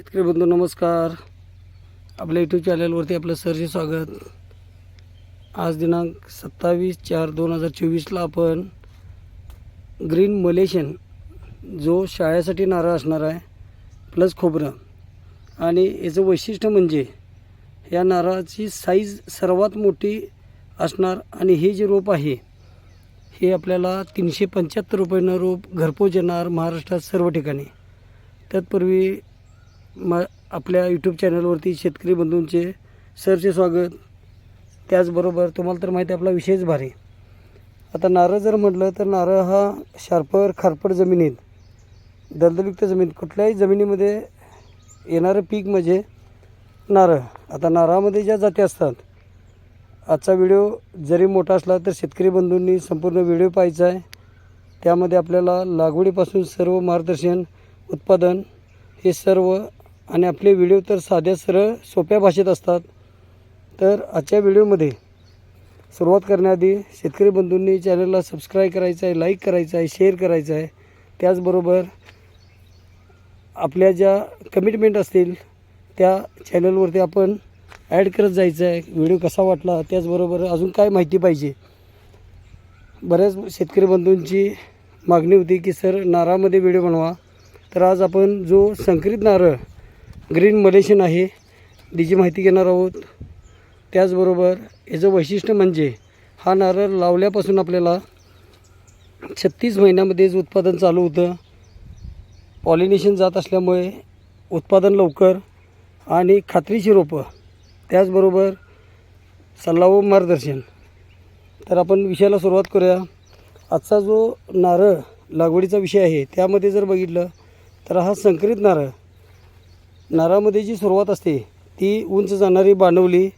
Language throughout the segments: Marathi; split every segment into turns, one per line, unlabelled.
शेतकरी बंधू नमस्कार. आपल्या यूट्यूब चॅनलवरती आपलं सरचे स्वागत. आज दिनांक सत्तावीस चार दोन हजार चोवीसला आपण ग्रीन मलेशियन जो शाळेसाठी नारळ असणार आहे प्लस खोबरं. आणि याचं वैशिष्ट्य म्हणजे या नारळाची साईज सर्वात मोठी असणार आणि हे जे रोप आहे हे आपल्याला तीनशे पंच्याहत्तर रुपयानं रोप घरपोच येणार महाराष्ट्रात सर्व ठिकाणी. तत्पूर्वी म आपल्या यूट्यूब चॅनलवरती शेतकरी बंधूंचे सरचे स्वागत. त्याचबरोबर तुम्हाला तर माहिती आहे आपला विषयच भारी. आता नारळ जर म्हटलं तर नारळ हा शार्पर खारपट जमिनीत दलदलयुक्त जमीन कुठल्याही जमिनीमध्ये येणारं पीक म्हणजे नारळ. आता नारळामध्ये ज्या जाती असतात आजचा व्हिडिओ जरी मोठा असला तर शेतकरी बंधूंनी संपूर्ण व्हिडिओ पाहायचा आहे. त्यामध्ये आपल्याला लागवडीपासून सर्व मार्गदर्शन उत्पादन हे सर्व आणि आपले व्हिडिओ तर साध्या सरळ सोप्या भाषेत असतात. तर आजच्या व्हिडिओमध्ये सुरुवात करण्याआधी शेतकरी बंधूंनी चॅनलला सबस्क्राईब करायचं आहे लाईक करायचं आहे शेअर करायचं आहे. त्याचबरोबर आपल्या ज्या कमिटमेंट असतील त्या चॅनलवरती आपण ॲड करत जायचं आहे. व्हिडिओ कसा वाटला त्याचबरोबर अजून काय माहिती पाहिजे? बऱ्याच शेतकरी बंधूंची मागणी होती की सर नारामध्ये व्हिडिओ बनवा. तर आज आपण जो संकरित नारळ ग्रीन मलेशियन आहे त्याची माहिती घेणार आहोत. त्याचबरोबर याचं वैशिष्ट्य म्हणजे हा नारळ लावल्यापासून आपल्याला छत्तीस महिन्यामध्येच उत्पादन चालू होतं पॉलिनेशन जात असल्यामुळे उत्पादन लवकर आणि खात्रीची रोपं त्याचबरोबर सल्ला व मार्गदर्शन. तर आपण विषयाला सुरुवात करूया. आजचा जो नारळ लागवडीचा विषय आहे त्यामध्ये जर बघितलं तर हा संकरित नारळ नारळामध्ये जी सुरुवात असते ती उंच जाणारी बांधवली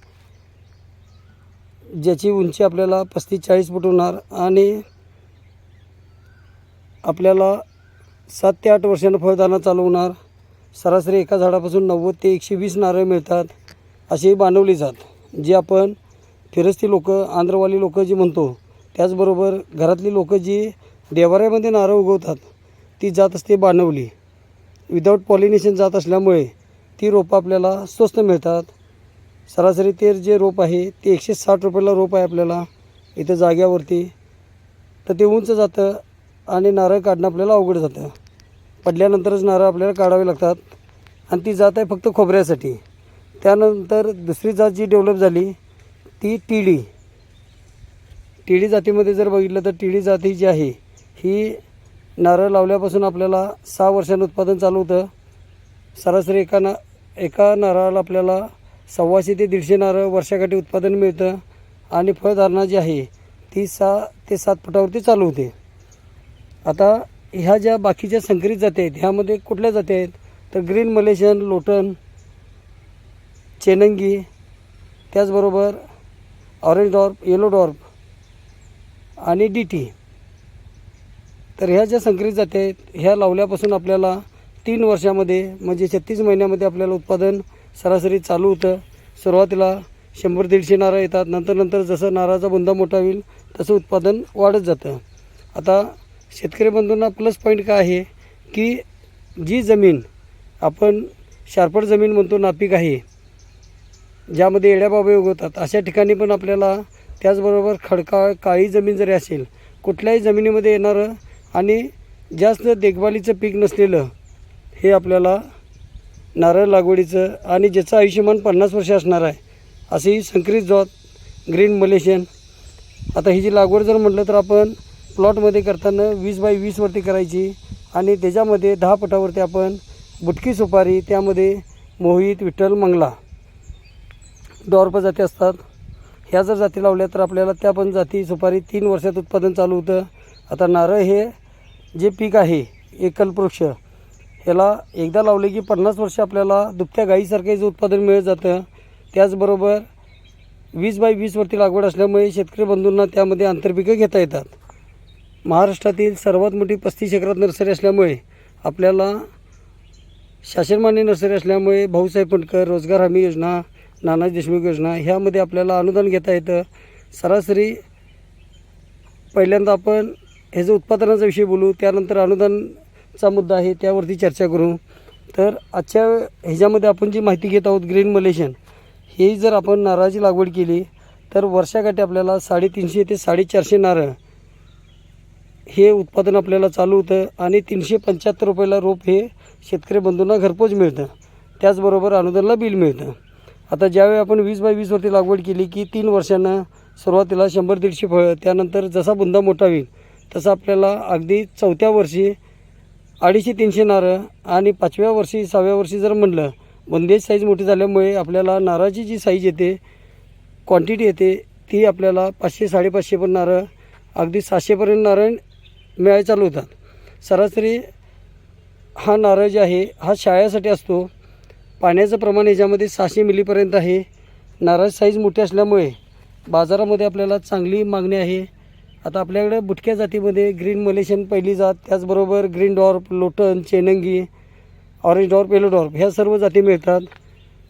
ज्याची उंची आपल्याला पस्तीस चाळीस फूट होणार आणि आपल्याला सात ते आठ वर्षानं फळदाणा चालू होणार सरासरी एका झाडापासून नव्वद ते एकशे वीस नारळ मिळतात अशी बांधवली जात जी आपण फिरस्ती लोक आंध्रवाली लोक जी म्हणतो त्याचबरोबर घरातली लोकं जी देवाऱ्यामध्ये नारळ उगवतात ती जात असते बाणवली विदाऊट पॉलिनेशन जात असल्यामुळे ती रोपं आपल्याला स्वस्त मिळतात. सरासरी ते जे रोप आहे ते एकशे साठ रुपयाला रोप आहे आपल्याला इथं जाग्यावरती तर ते उंच जातं आणि नारळ काढणं आपल्याला अवघड जातं. पडल्यानंतरच नारळ आपल्याला काढावे लागतात आणि ती जात आहे फक्त खोबऱ्यासाठी. त्यानंतर दुसरी जात जी डेव्हलप झाली ती टीडी टीडी जातीमध्ये जर बघितलं तर टीडी जाती जी आहे ही नारळ लावल्यापासून आपल्याला सहा वर्षांनी उत्पादन चालू होतं. सरासरी एका ना एका नारळाला आपल्याला सव्वाशे ते दीडशे नारळ वर्षाकाठी उत्पादन मिळतं आणि फळधारणा जी आहे ती सहा ते सात फुटावरती चालू होते. आता ह्या ज्या बाकीच्या संकरित जाती आहेत ह्यामध्ये कुठल्या जाती आहेत? तर ग्रीन मलेशियन लोटन चेनंगी त्याचबरोबर ऑरेंज डॉर्प येलो डॉर्प आणि डी टी. तर ह्या ज्या संकरित जाती आहेत ह्या लावल्यापासून आपल्याला तीन वर्षामध्ये म्हणजे छत्तीस महिन्यामध्ये आपल्याला उत्पादन सरासरी चालू होतं. सुरुवातीला शंभर दीडशे नारळ येतात नंतर नंतर जसं नारळाचा बुंदा मोठा होईल तसं उत्पादन वाढत जातं. आता शेतकरी बंधूंना प्लस पॉईंट काय आहे? की जी जमीन आपण शारपट जमीन म्हणतो नापीक आहे ज्यामध्ये येड्याबाबे उगवतात अशा ठिकाणी पण आपल्याला त्याचबरोबर खडकाळ काळी जमीन जरी असेल कुठल्याही जमिनीमध्ये येणारं आणि जास्त देखभालीचं पीक नसलेलं हे आपल्याला नारळ लागवडीचं आणि ज्याचं आयुष्यमान पन्नास वर्ष असणार आहे अशी संकरित जॉत ग्रीन मलेशियन. आता ही जी लागवड जर म्हटलं तर आपण प्लॉटमध्ये करताना वीस बाय वीसवरती करायची आणि त्याच्यामध्ये दहा फुटावरती आपण बुटकी सुपारी त्यामध्ये मोहित विठ्ठल मंगला डॉर्प जाती असतात. ह्या जर जाती लावल्या तर आपल्याला त्या पण जाती सुपारी तीन वर्षात उत्पादन चालू होतं. आता नारळ हे जे पीक आहे एकल्पवृक्ष ह्याला एकदा लावले की पन्नास वर्ष आपल्याला दुभत्या गाईसारखं जे उत्पादन मिळत जातं त्याचबरोबर वीस बाय वीसवरती लागवड असल्यामुळे शेतकरी बंधूंना त्यामध्ये आंतरपिकं घेता येतात. महाराष्ट्रातील सर्वात मोठी पस्तीस एकरात नर्सरी असल्यामुळे आपल्याला शासनमान्य नर्सरी असल्यामुळे भाऊसाहेब फंडकर रोजगार हमी योजना नानाजी देशमुख योजना ह्यामध्ये आपल्याला अनुदान घेता येतं. सरासरी पहिल्यांदा आपण ह्याचं उत्पादनाचा विषय बोलू त्यानंतर अनुदान चा मुद्दा आहे त्यावरती चर्चा करू. तर आजच्या ह्याच्यामध्ये आपण जी माहिती घेत आहोत ग्रीन मलेशन हे जर आपण नारळाची लागवड केली तर वर्षाकाठी आपल्याला साडेतीनशे ते साडेचारशे नारळ हे उत्पादन आपल्याला चालू होतं आणि तीनशे पंच्याहत्तर रुपयाला रोप हे शेतकरी बंधूंना घरपोच मिळतं. त्याचबरोबर अनुदानला बिल मिळतं. आता ज्यावेळी आपण वीस बाय वीसवरती लागवड केली की तीन वर्षांना सुरुवातीला शंभर दीडशे फळं त्यानंतर जसा बुंदा मोठा होईल तसं आपल्याला अगदी चौथ्या वर्षी अडीचशे तीनशे नारळ आणि पाचव्या वर्षी सहाव्या वर्षी जर म्हणलं बंदेज साईज मोठी झाल्यामुळे आपल्याला नारळाची जी साईज येते क्वांटिटी येते ती आपल्याला पाचशे साडेपाचशे पण नारळ अगदी सातशेपर्यंत नारळ मिळायला चालू होतात. सरासरी हा नारळ जे आहे हा शाळेसाठी असतो. पाण्याचं प्रमाण याच्यामध्ये सहाशे मिलीपर्यंत आहे. नारळ साईज मोठी असल्यामुळे बाजारामध्ये आपल्याला चांगली मागणी आहे. आता आपल्याकडे बुटक्या जातीमध्ये ग्रीन मलेशियन पहिली जात त्याचबरोबर ग्रीन डॉर्प लोटन चेनंगी ऑरेंज डॉर्प येलो डॉर्प ह्या सर्व जाती मिळतात.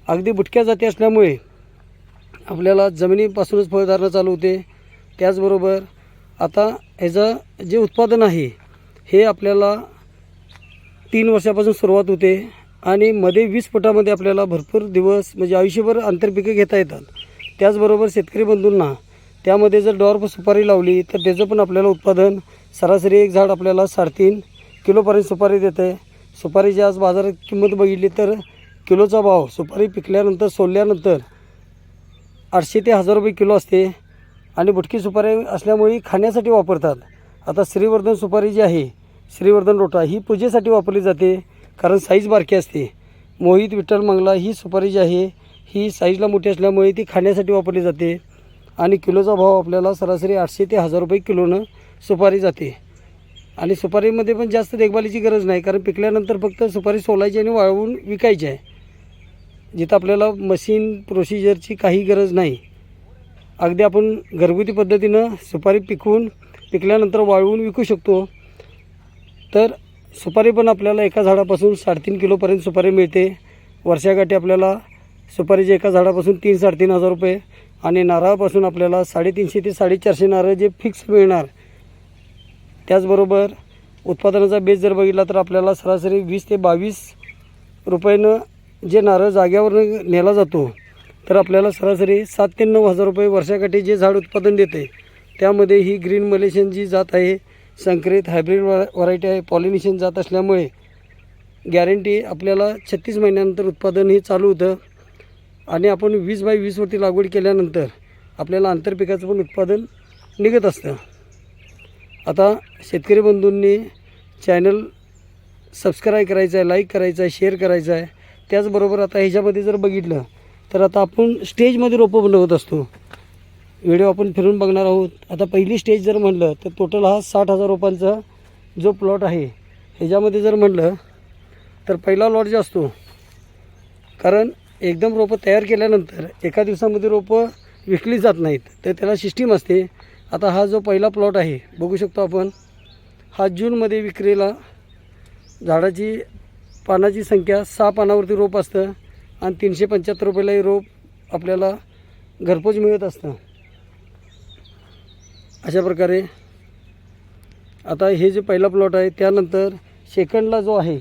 अगदी बुटक्या जाती असल्यामुळे आपल्याला जमिनीपासूनच फळधारणा चालू होते. त्याचबरोबर आता ह्याचं जे उत्पादन आहे हे आपल्याला तीन वर्षापासून सुरुवात होते आणि मध्ये वीस फुटामध्ये आपल्याला भरपूर दिवस म्हणजे आयुष्यभर आंतरपिकं घेता येतात. त्याचबरोबर शेतकरी बंधूंना त्यामध्ये जर डॉर्फ सुपारी लावली तर त्याचं पण आपल्याला उत्पादन सरासरी एक झाड आपल्याला साडेतीन किलोपर्यंत सुपारी देते सुपारीची आज बाजारात किंमत बघितली तर किलोचा भाव सुपारी पिकल्यानंतर सोलल्यानंतर आठशे ते हजार रुपये किलो असते. आणि बुटकी सुपारी असल्यामुळे खाण्यासाठी वापरतात. आता श्रीवर्धन सुपारी जी आहे श्रीवर्धन रोटा ही पूजेसाठी वापरली जाते कारण साईज बारकी असते. मोहित विठ्ठल मंगला ही सुपारी जी आहे ही साईजला मोठी असल्यामुळे ती खाण्यासाठी वापरली जाते. आणि किलोचा भाव आपल्याला सरासरी आठशे ते हजार रुपये किलोनं सुपारी जाते. आणि सुपारीमध्ये पण जास्त देखभालीची गरज नाही कारण पिकल्यानंतर फक्त सुपारी सोलायची आणि वाळवून विकायची आहे. जिथं आपल्याला मशीन प्रोसिजरची काही गरज नाही. अगदी आपण घरगुती पद्धतीनं सुपारी पिकवून पिकल्यानंतर वाळवून विकू शकतो. तर सुपारी पण आपल्याला एका झाडापासून साडेतीन किलोपर्यंत सुपारी मिळते. वर्षाकाठी आपल्याला सुपारीच्या एका झाडापासून तीन साडेतीन हजार रुपये आणि नारळापासून आपल्याला साडेतीनशे ते साडेचारशे नारळ जे फिक्स मिळणार त्याचबरोबर उत्पादनाचा बेस जर बघितला तर आपल्याला सरासरी वीस ते बावीस रुपयानं जे नारळ जाग्यावरनं नेला जातो तर आपल्याला सरासरी सात ते नऊ हजार रुपये वर्षाकाठी जे झाड उत्पादन देते त्यामध्ये ही ग्रीन मलेशियन जी जात आहे संकरित हायब्रिड व्हरायटी आहे पॉलिनेशन जात असल्यामुळे गॅरंटी आपल्याला छत्तीस महिन्यानंतर उत्पादन हे चालू होतं. आणि आपण वीस बाय वीसवरती लागवड केल्यानंतर आपल्याला आंतरपिकाचं पण उत्पादन निघत असतं. आता शेतकरी बंधूंनी चॅनल सबस्क्राईब करायचं आहे लाईक करायचं आहे शेअर करायचं आहे. त्याचबरोबर आता ह्याच्यामध्ये जर बघितलं तर आता आपण स्टेजमध्ये रोपं बनवत असतो. व्हिडिओ आपण फिरून बघणार आहोत. आता पहिली स्टेज जर म्हणलं तर टोटल हा साठ हजार रोपांचा जो प्लॉट आहे ह्याच्यामध्ये जर म्हणलं तर पहिला लॉट जो असतो कारण एकदम रोपं तयार केल्यानंतर एका दिवसामध्ये रोपं विकली जात नाहीत. तर त्याला सिस्टीम असते. आता हा जो पहिला प्लॉट आहे बघू शकतो आपण. हा जूनमध्ये विक्रीला झाडाची पानाची संख्या सहा पानावरती रोप असतं आणि तीनशे पंच्याहत्तर रुपयाला हे रोप आपल्याला घरपोच मिळत असतं. अशा प्रकारे आता हे जे पहिला प्लॉट आहे त्यानंतर सेकंडला जो आहे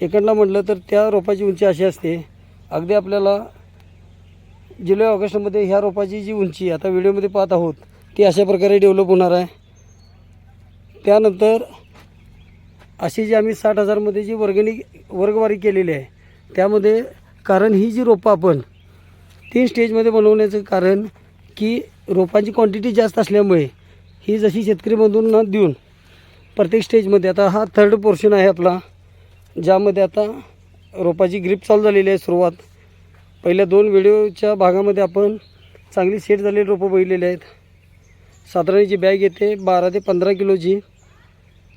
सेकंडला म्हटलं तर त्या रोपाची उंची अशी असते. अगदी आपल्याला जुलै ऑगस्टमध्ये ह्या रोपाची जी उंची आता व्हिडिओमध्ये पाहत आहोत ती अशा प्रकारे डेव्हलप होणार आहे. त्यानंतर अशी जी आम्ही साठ हजारमध्ये जी वर्गणी वर्गवारी केलेली आहे त्यामध्ये कारण ही जी रोपं आपण तीन स्टेजमध्ये बनवण्याचं कारण की रोपांची क्वांटिटी जास्त असल्यामुळे ही जशी शेतकरी बंधूंना देऊन प्रत्येक स्टेजमध्ये आता हा थर्ड पोर्शन आहे आपला ज्यामध्ये आता रोपाची ग्रीप चालू झालेली आहे सुरुवात. पहिल्या दोन व्हिडिओच्या भागामध्ये आपण चांगली सेट झालेली रोपं बघितलेली आहेत. साधारण जी बॅग येते बारा ते पंधरा किलोची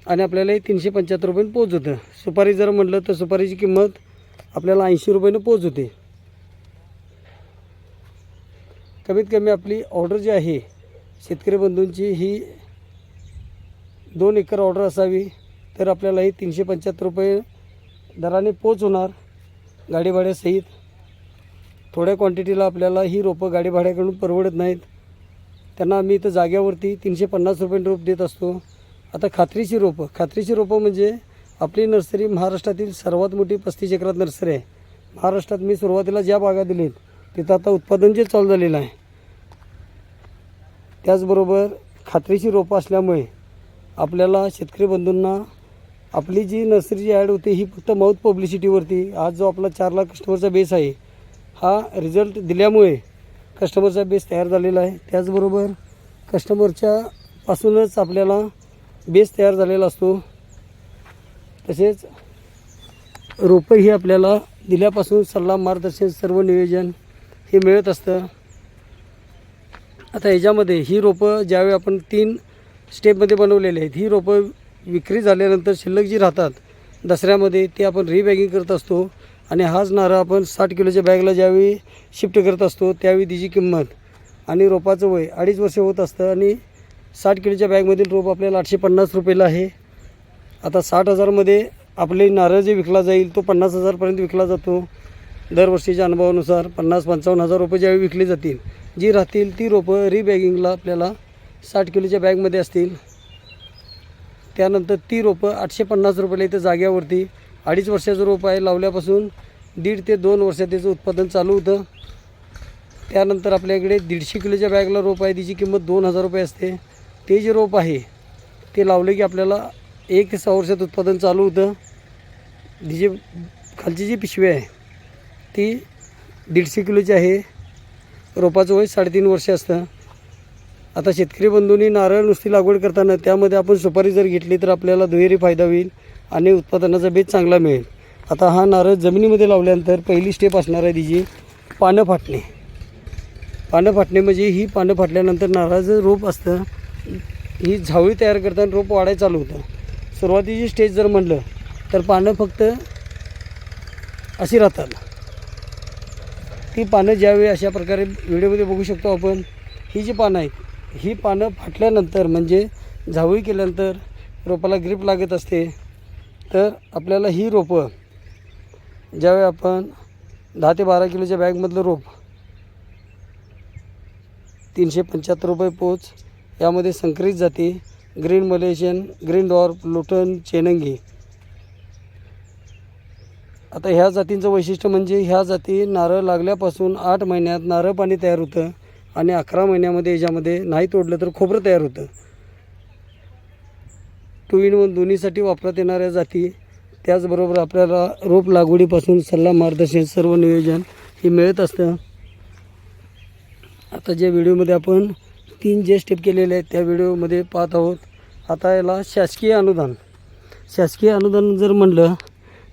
आणि आपल्यालाही तीनशे पंच्याहत्तर रुपयेनं पोच होतं. सुपारी जर म्हटलं तर सुपारीची किंमत आपल्याला ऐंशी रुपयानं पोच होते. कमीत कमी आपली ऑर्डर जी आहे शेतकरी बंधूंची ही दोन एकर ऑर्डर असावी तर आपल्याला ही तीनशे पंच्याहत्तर रुपये दराने पोच होणार गाडी भाड्यासहित थोड्या क्वांटिटीला आपल्याला ही रोपं गाडी भाड्याकडून परवडत नाहीत. त्यांना आम्ही इथं जाग्यावरती तीनशे पन्नास रुपये रोप देत असतो. आता खात्रीची रोपं. खात्रीची रोपं म्हणजे आपली नर्सरी महाराष्ट्रातील सर्वात मोठी पस्तीस एकरात नर्सरी आहे. महाराष्ट्रात मी सुरुवातीला ज्या बागा दिलीत तिथं आता उत्पादन जे चालू झालेलं आहे त्याचबरोबर खात्रीची रोपं असल्यामुळे आपल्याला शेतकरी बंधूंना आपली जी नर्सरीची ॲड होती ही फक्त माउथ पब्लिसिटीवरती आज जो आपला चार लाख कस्टमरचा बेस आहे हा रिझल्ट दिल्यामुळे कस्टमरचा बेस तयार झालेला आहे. त्याचबरोबर कस्टमरच्या पासूनच आपल्याला बेस तयार झालेला असतो. तसेच रोपं ही आपल्याला दिल्यापासून सल्ला मार्गदर्शन सर्व नियोजन हे मिळत असतं. आता ह्याच्यामध्ये ही रोपं ज्यावेळी आपण तीन स्टेपमध्ये बनवलेली आहेत ही रोपं विक्री झाल्यानंतर शिल्लक जी राहतात दसऱ्यामध्ये ते आपण रिबॅगिंग करत असतो. आणि हाच नारळ आपण साठ किलोच्या बॅगला ज्यावेळी शिफ्ट करत असतो त्यावेळी तिची किंमत. आणि रोपाचं वय अडीच वर्ष होत असतं आणि साठ किलोच्या बॅगमधील रोप आपल्याला आठशे पन्नास रुपयेला आहे. आता साठ हजारमध्ये आपले नारळ जे विकला जाईल तो पन्नास हजारपर्यंत विकला जातो. दरवर्षीच्या अनुभवानुसार पन्नास पंचावन्न हजार रुपये ज्यावेळी विकली जातील जी राहतील ती रोपं रिबॅगिंगला आपल्याला साठ किलोच्या बॅगमध्ये असतील. त्यानंतर ती रोपं आठशे पन्नास रुपयाला इथं जाग्यावरती अडीच वर्षाचं रोप आहे. लावल्यापासून दीड ते दोन वर्षात त्याचं उत्पादन चालू होतं. त्यानंतर आपल्याकडे दीडशे किलोच्या बॅगला रोप आहे. तिची किंमत दोन हजार रुपये असते. ते जे रोप आहे ते लावले की आपल्याला एक ते सहा वर्षात उत्पादन चालू होतं. जी खालची जी पिशवी आहे ती दीडशे किलोची आहे. रोपाचं वय साडेतीन वर्ष असतं. आता शेतकरी बंधूंनी नारळ नुसती लागवड करताना त्यामध्ये आपण सुपारी जर घेतली तर आपल्याला दुहेरी फायदा होईल आणि उत्पादनाचा बेत चांगला मिळेल. आता हा नारळ जमिनीमध्ये लावल्यानंतर पहिली स्टेप असणार आहे तिची पानं फाटणे. पानं फाटणे म्हणजे ही पानं फाटल्यानंतर नारळाचं रोप असतं. ही झावळी तयार करताना रोप वाढायला चालू होतं. सुरुवातीची स्टेज जर म्हणलं तर पानं फक्त अशी राहतात. ती पानं ज्यावेळी अशा प्रकारे व्हिडिओमध्ये बघू शकतो आपण ही जी पानं आहेत ही पानं फाटल्यानंतर म्हणजे झावळी केल्यानंतर रोपाला ग्रीप लागत असते. तर आपल्याला ही रोपं ज्यावेळी आपण दहा ते बारा किलोच्या बॅगमधलं रोप तीनशे पंच्याहत्तर रुपये पोच यामध्ये संकरित जाती. ग्रीन मलेशियन ग्रीन डॉर्फ लोटन चेनंगी. आता ह्या जातींचं वैशिष्ट्य म्हणजे ह्या जाती नारळ लागल्यापासून आठ महिन्यात नारळ पाणी तयार होतं. आणि अकरा महिन्यामध्ये याच्यामध्ये नाही तोडलं तर खोबरं तयार होतं. टू इन वन दोन्हीसाठी वापरात येणाऱ्या जाती त्याचबरोबर आपल्याला रोप लागवडीपासून सल्ला मार्गदर्शन सर्व नियोजन हे मिळत असतं. आता ज्या व्हिडिओमध्ये आपण तीन जे स्टेप केलेले आहेत त्या व्हिडिओमध्ये पाहत आहोत. आता याला शासकीय अनुदान. शासकीय अनुदान जर म्हणलं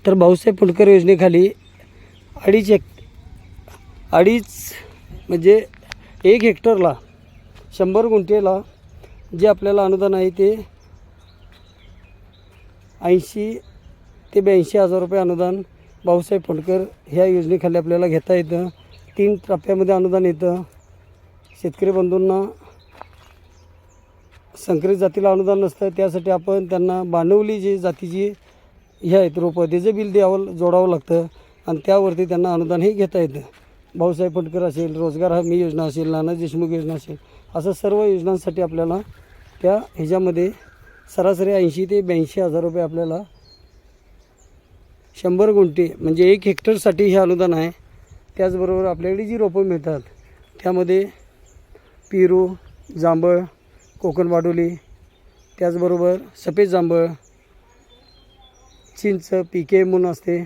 तर भाऊसाहेब फुंडकर योजनेखाली अडीच एक अडीच म्हणजे एक हेक्टरला शंभर गुंठेला जे आपल्याला अनुदान आहे ते ऐंशी ते ब्याऐंशी हजार रुपये अनुदान भाऊसाहेब फुंडकर ह्या योजनेखाली आपल्याला घेता येतं. तीन टप्प्यामध्ये अनुदान येतं. शेतकरी बंधूंना संकरित जातीला अनुदान नसतं. त्यासाठी आपण त्यांना बांधवली जी जातीची हे आहेत रोपं त्याचं बिल द्यावं जोडावं लागतं आणि त्यावरती त्यांना अनुदान हे घेता येतं. भाऊसाहेब फटकर असेल रोजगार हमी योजना असेल नाना देशमुख योजना असेल असं सर्व योजनांसाठी आपल्याला त्या ह्याच्यामध्ये सरासरी ऐंशी ते ब्याऐंशी हजार रुपये आपल्याला शंभर गुंठे म्हणजे एक हेक्टरसाठी हे अनुदान आहे. त्याचबरोबर आपल्याकडे जी रोपं मिळतात त्यामध्ये पेरू जांभळ कोकण वाडोली त्याचबरोबर सफेद जांभळ चिंच पिके म्हणून असते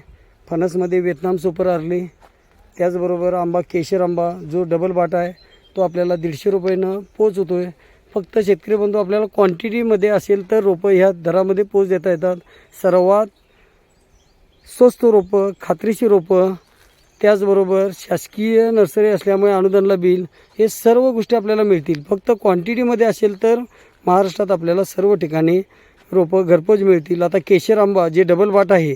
फणसमध्ये व्हिएतनाम सुपर आर्ली त्याचबरोबर आंबा केशर आंबा जो डबल बाट आहे तो आपल्याला दीडशे रुपयानं पोच होतो आहे फक्त शेतकरी बंधू आपल्याला क्वांटिटीमध्ये असेल तर रोपं ह्या दरामध्ये पोच देता येतात. सर्वात स्वस्त रोपं खात्रीशी रोपं त्याचबरोबर शासकीय नर्सरी असल्यामुळे अनुदानला बिल हे सर्व गोष्टी आपल्याला मिळतील. फक्त क्वांटिटीमध्ये असेल तर महाराष्ट्रात आपल्याला सर्व ठिकाणी रोपं घरपोच मिळतील. आता केशर आंबा जे डबल बाट आहे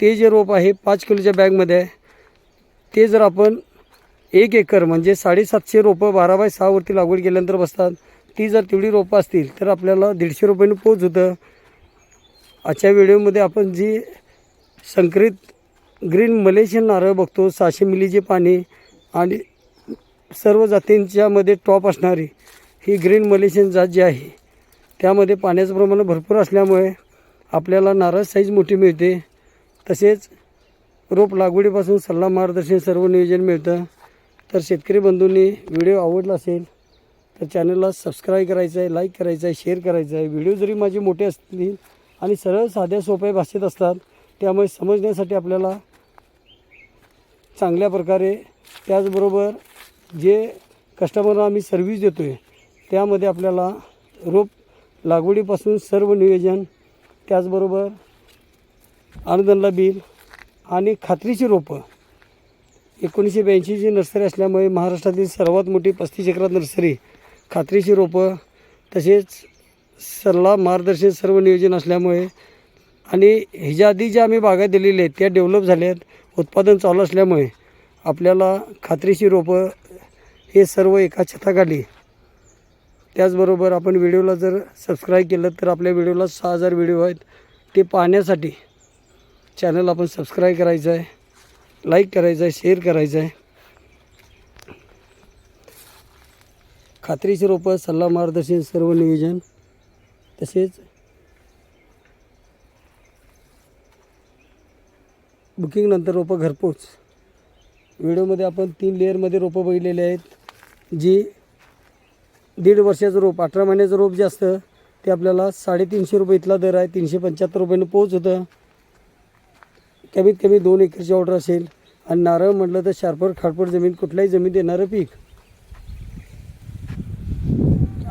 ते जे रोप आहे पाच किलोच्या बॅगमध्ये आहे. ते जर आपण एक एकर म्हणजे साडेसातशे रोपं बारा बाय सहावरती लागवड केल्यानंतर बसतात ती जर तेवढी रोपं असतील तर आपल्याला दीडशे रुपयानं पोच होतं. आजच्या व्हिडिओमध्ये आपण जी संकरित ग्रीन मलेशियन नारळ बघतो सहाशे मिलीचे पाणी आणि सर्व जातींच्यामध्ये टॉप असणारी ही ग्रीन मलेशियन जात जी आहे त्यामध्ये पाण्याचं प्रमाण भरपूर असल्यामुळे आपल्याला नारळ साईज मोठी मिळते. तसेच रोप लागवडीपासून सल्ला मार्गदर्शन सर्व नियोजन मिळतं. तर शेतकरी बंधूंनी व्हिडिओ आवडला असेल तर चॅनलला सबस्क्राईब करायचं आहे लाईक करायचं आहे शेअर करायचं आहे. व्हिडिओ जरी माझे मोठे असतील आणि सरळ साध्या सोप्या भाषेत असतात त्यामुळे समजण्यासाठी आपल्याला चांगल्या प्रकारे त्याचबरोबर जे कस्टमरला आम्ही सर्व्हिस देतो आहे त्यामध्ये आपल्याला रोप लागवडीपासून सर्व नियोजन त्याचबरोबर अनुदानला बिल आणि खात्रीची रोपं. एकोणीसशे ब्याऐंशीची नर्सरी असल्यामुळे महाराष्ट्रातील सर्वात मोठी पस्तीस एकरात नर्सरी खात्रीची रोपं तसेच सल्ला मार्गदर्शन सर्व नियोजन असल्यामुळे आणि ह्याच्या आधी ज्या आम्ही बागा दिलेल्या आहेत त्या डेव्हलप झाल्या आहेत उत्पादन चालू असल्यामुळे आपल्याला खात्रीची रोपं हे सर्व एका छताखाली. त्याचबरोबर आपण व्हिडिओला जर सबस्क्राईब केलं तर आपल्या व्हिडिओला सहा हजार व्हिडिओ आहेत ते पाहण्यासाठी चॅनल आपण सबस्क्राईब करायचं आहे लाईक करायचं आहे शेअर करायचं आहे. खात्रीची रोपं सल्ला मार्गदर्शन सर्व नियोजन तसेच बुकिंगनंतर रोपं घरपोच. व्हिडिओमध्ये आपण तीन लेअरमध्ये रोपं बघितलेले आहेत जी दीड वर्षाचं रोप अठरा महिन्याचं रोप जे असतं ते आपल्याला साडेतीनशे रुपये इथला दर आहे तीनशे पंच्याहत्तर रुपयानं पोच होतं. कमीत कमी दोन एकरची ऑर्डर असेल. आणि नारळ म्हटलं तर शारपट खाडपर जमीन कुठल्याही जमीन देणारं पीक.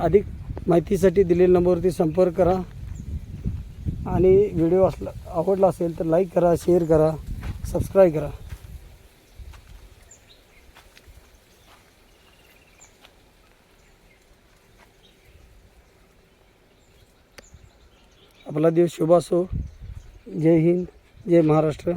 अधिक माहितीसाठी दिलेल्या नंबरवरती संपर्क करा. आणि व्हिडिओ असला आवडला असेल तर लाईक करा शेअर करा सबस्क्राईब करा. आपला दिवस शुभ असो. जय हिंद. जय महाराष्ट्र.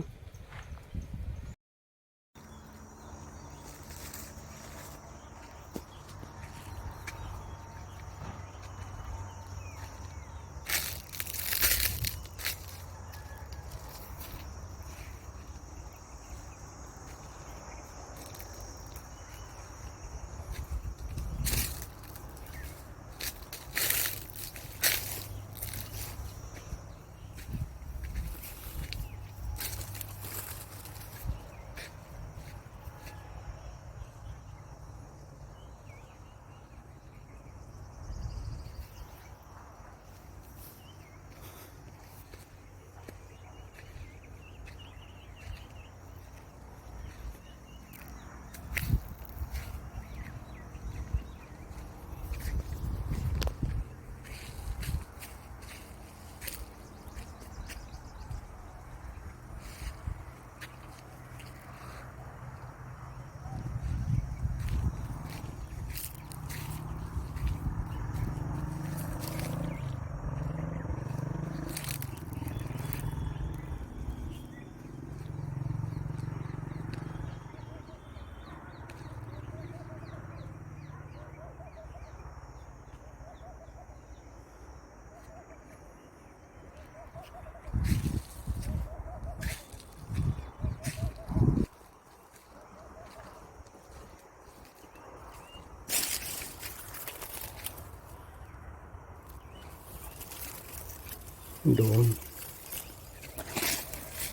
โดน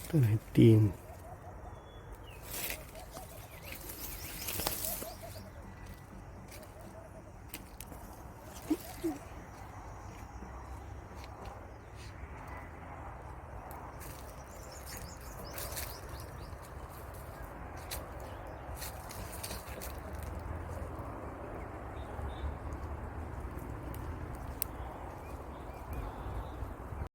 ตัวไหนตีน